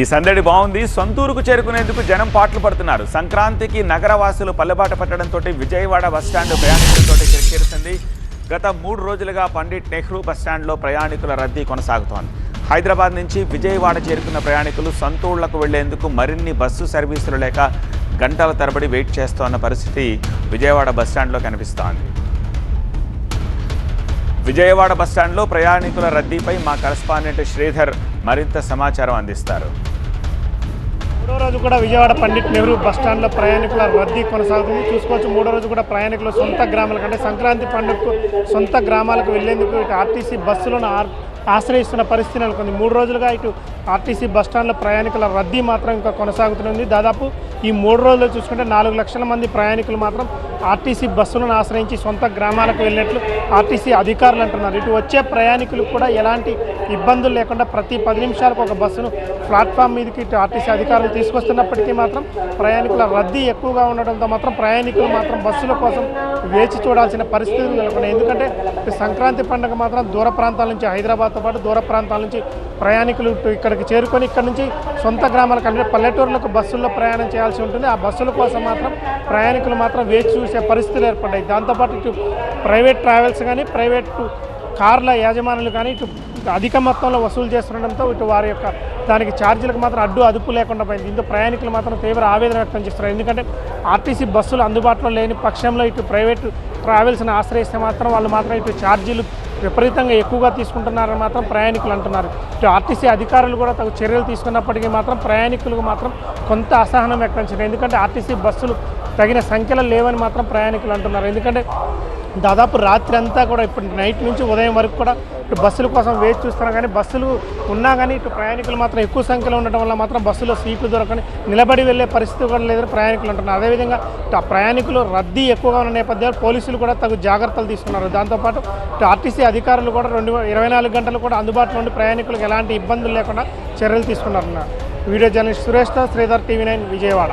ఈ సందడి బాగుంది. సొంతూరుకు చేరుకునేందుకు జనం పాటలు పడుతున్నారు. సంక్రాంతికి నగరవాసులు పల్లెబాట పట్టడంతో విజయవాడ బస్టాండ్ ప్రయాణికులతో కిరికిరిసింది గత మూడు రోజులుగా పండిట్ నెహ్రూ బస్టాండ్లో ప్రయాణికుల రద్దీ కొనసాగుతోంది. హైదరాబాద్ నుంచి విజయవాడ చేరుకున్న ప్రయాణికులు సొంతూళ్ళకు వెళ్ళేందుకు మరిన్ని బస్సు సర్వీసులు లేక గంటల తరబడి వెయిట్ చేస్తోన్న పరిస్థితి విజయవాడ బస్టాండ్లో కనిపిస్తోంది. విజయవాడ బస్టాండ్లో ప్రయాణికుల రద్దీపై మా కరస్పాండెంట్ శ్రీధర్ మరింత సమాచారం అందిస్తారు. మూడో రోజు కూడా విజయవాడ పండిట్ నెహ్రూ బస్ స్టాండ్లో ప్రయాణికుల రద్దీ కొనసాగుతుంది. చూసుకోవచ్చు మూడో రోజు కూడా ప్రయాణికులు సొంత గ్రామాల కంటే సంక్రాంతి పండుగకు సొంత గ్రామాలకు వెళ్ళేందుకు ఇటు ఆర్టీసీ బస్సులను ఆశ్రయిస్తున్న పరిస్థితి నెలకొంది. మూడు రోజులుగా ఇటు ఆర్టీసీ బస్ స్టాండ్లో ప్రయాణికుల రద్దీ మాత్రం ఇంకా కొనసాగుతుంది దాదాపు ఈ మూడు రోజులు చూసుకుంటే నాలుగు లక్షల మంది ప్రయాణికులు మాత్రం ఆర్టీసీ బస్సులను ఆశ్రయించి సొంత గ్రామాలకు వెళ్ళినట్లు ఆర్టీసీ అధికారులు అంటున్నారు. ఇటు వచ్చే ప్రయాణికులకు కూడా ఎలాంటి ఇబ్బందులు లేకుండా ప్రతి పది నిమిషాలకు ఒక బస్సును ప్లాట్ఫామ్ మీదకి ఇటు ఆర్టీసీ అధికారులు తీసుకొస్తున్నప్పటికీ మాత్రం ప్రయాణికుల రద్దీ ఎక్కువగా ఉండడంతో మాత్రం ప్రయాణికులు మాత్రం బస్సుల కోసం వేచి చూడాల్సిన పరిస్థితులు నెలకొన్నాయి ఎందుకంటే సంక్రాంతి పండుగ మాత్రం దూర ప్రాంతాల నుంచి హైదరాబాద్తో పాటు దూర ప్రాంతాల నుంచి ప్రయాణికులు ఇటు ఇక్కడికి చేరుకొని ఇక్కడ నుంచి సొంత గ్రామాలకు అంటే పల్లెటూరులకు బస్సుల్లో ప్రయాణం చేయాల్సి ఉంటుంది. ఆ బస్సుల కోసం మాత్రం ప్రయాణికులు మాత్రం వేచి చూసి పరిస్థితులు ఏర్పడ్డాయి. దాంతోపాటు ఇటు ప్రైవేట్ ట్రావెల్స్ కానీ ప్రైవేట్ కార్ల యాజమానులు కానీ ఇటు అధిక మొత్తంలో వసూలు చేస్తుండడంతో ఇటు వారి యొక్క దానికి ఛార్జీలకు మాత్రం అడ్డు అదుపు లేకుండా పోయింది. దీంతో ప్రయాణికులు మాత్రం తీవ్ర ఆవేదన వ్యక్తం చేస్తున్నారు. ఎందుకంటే ఆర్టీసీ బస్సులు అందుబాటులో లేని పక్షంలో ఇటు ప్రైవేటు ట్రావెల్స్ని ఆశ్రయిస్తే మాత్రం వాళ్ళు మాత్రం ఇటు ఛార్జీలు విపరీతంగా ఎక్కువగా తీసుకుంటున్నారని మాత్రం ప్రయాణికులు అంటున్నారు. ఇటు ఆర్టీసీ అధికారులు కూడా తగు చర్యలు తీసుకున్నప్పటికీ మాత్రం ప్రయాణికులకు మాత్రం కొంత అసహనం వ్యక్తం ఎందుకంటే ఆర్టీసీ బస్సులు తగిన సంఖ్యలో లేవని మాత్రం ప్రయాణికులు అంటున్నారు. ఎందుకంటే దాదాపు రాత్రి అంతా కూడా ఇప్పుడు నైట్ నుంచి ఉదయం వరకు కూడా ఇటు బస్సుల కోసం వేచి చూస్తున్నాం కానీ బస్సులు ఉన్నా కానీ ఇటు ప్రయాణికులు మాత్రం ఎక్కువ సంఖ్యలో ఉండటం వల్ల మాత్రం బస్సులో సీట్లు దొరకని నిలబడి వెళ్ళే పరిస్థితి కూడా లేదని ప్రయాణికులు ఉంటున్నారు అదేవిధంగా ఇటు ఆ ప్రయాణికులు రద్దీ ఎక్కువగా ఉన్న నేపథ్యంలో పోలీసులు కూడా తగు జాగ్రత్తలు తీసుకున్నారు. దాంతోపాటు ఇటు ఆర్టీసీ అధికారులు కూడా రెండు ఇరవై నాలుగు గంటలు కూడా అందుబాటులో ఉండి ప్రయాణికులకు ఎలాంటి ఇబ్బందులు లేకుండా చర్యలు తీసుకున్నారు వీడియో జర్నలిస్ట్ సురేష్తో శ్రీధర్ టీవీ నైన్ విజయవాడ.